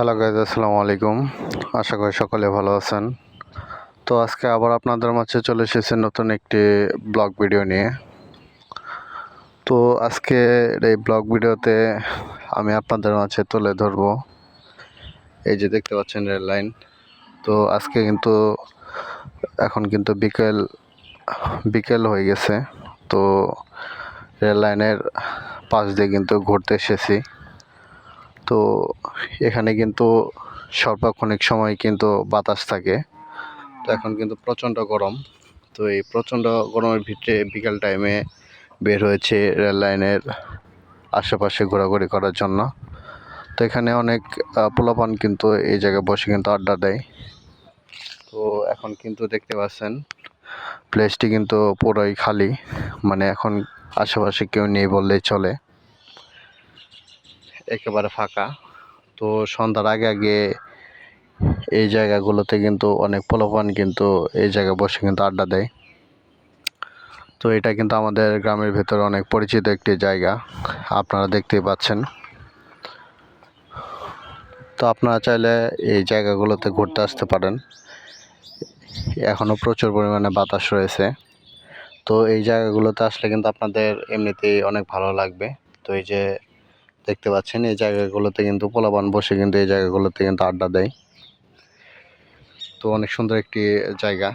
Hello guys আসসালামু আলাইকুম। আশা করি সকলে ভালো আছেন। তো আজকে আবার আপনাদের মাঝে চলে এসেছে নতুন একটি ব্লগ ভিডিও নিয়ে। তো আজকে এই ব্লগ ভিডিওতে আমি আপনাদের মাঝে তুলে ধরবো। এই যে দেখতে পাচ্ছেন রেল লাইন। তো আজকে কিন্তু, এখন কিন্তু বিকেল বিকেল হয়ে গেছে। তো রেল লাইনের পাশ দিয়ে কিন্তু ঘুরতে এসেছি। তো এখানে কিন্তু সর্বক্ষণিক সময় কিন্তু বাতাস থাকে। তো এখন কিন্তু প্রচণ্ড গরম। তো এই প্রচণ্ড গরমের ভিতরে বিকাল টাইমে বের হয়েছে রেল লাইনের আশেপাশে ঘোরাঘুরি করার জন্য। তো এখানে অনেক পোলাপান কিন্তু এই জায়গায় বসে কিন্তু আড্ডা দেয়। তো এখন কিন্তু দেখতে পাচ্ছেন প্লেসটি কিন্তু পুরোই খালি। মানে এখন আশেপাশে কেউ নেই বললেই চলে। একেবারে ফাঁকা। তো সন্ধ্যার আগে আগে এই জায়গাগুলোতে কিন্তু অনেক পোলাপান কিন্তু এই জায়গায় বসে কিন্তু আড্ডা দেয়। তো এটা কিন্তু আমাদের গ্রামের ভেতরে অনেক পরিচিত একটি জায়গা। আপনারা দেখতেই পাচ্ছেন। তো আপনারা চাইলে এই জায়গাগুলোতে ঘুরতে আসতে পারেন। এখনও প্রচুর পরিমাণে বাতাস রয়েছে। তো এই জায়গাগুলোতে আসলে কিন্তু আপনাদের এমনিতেই অনেক ভালো লাগবে। তো এই যে দেখতে পাচ্ছেন, এই জায়গাগুলোতে কিন্তু পোলাপান বসে কিন্তু এই জায়গাগুলোতে কিন্তু আড্ডা দেয়। তো অনেক সুন্দর একটি জায়গা।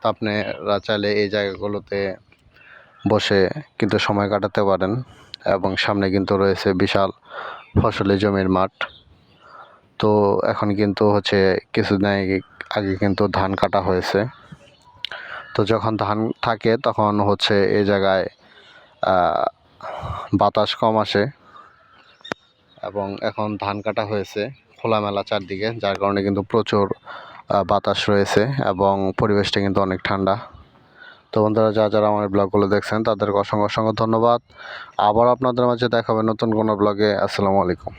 তো আপনারা চাইলে এই জায়গাগুলোতে বসে কিন্তু সময় কাটাতে পারেন এবং সামনে কিন্তু রয়েছে বিশাল ফসলি জমির মাঠ। তো এখন কিন্তু হচ্ছে কিছুদিন আগে আগে কিন্তু ধান কাটা হয়েছে। তো যখন ধান থাকে তখন হচ্ছে এই জায়গায় বাতাস কম আসে। এবং এখন ধান কাটা হয়েছে খোলামেলা চারদিকে, যার কারণে কিন্তু প্রচুর বাতাস রয়েছে এবং পরিবেশটা কিন্তু অনেক ঠান্ডা। তো বন্ধুরা যা যারা আমার ব্লগগুলো দেখছেন, তাদেরকে অসংখ্য অসংখ্য ধন্যবাদ। আবার আপনাদের মাঝে দেখাবে নতুন কোনো ব্লগে। আসসালামু আলাইকুম।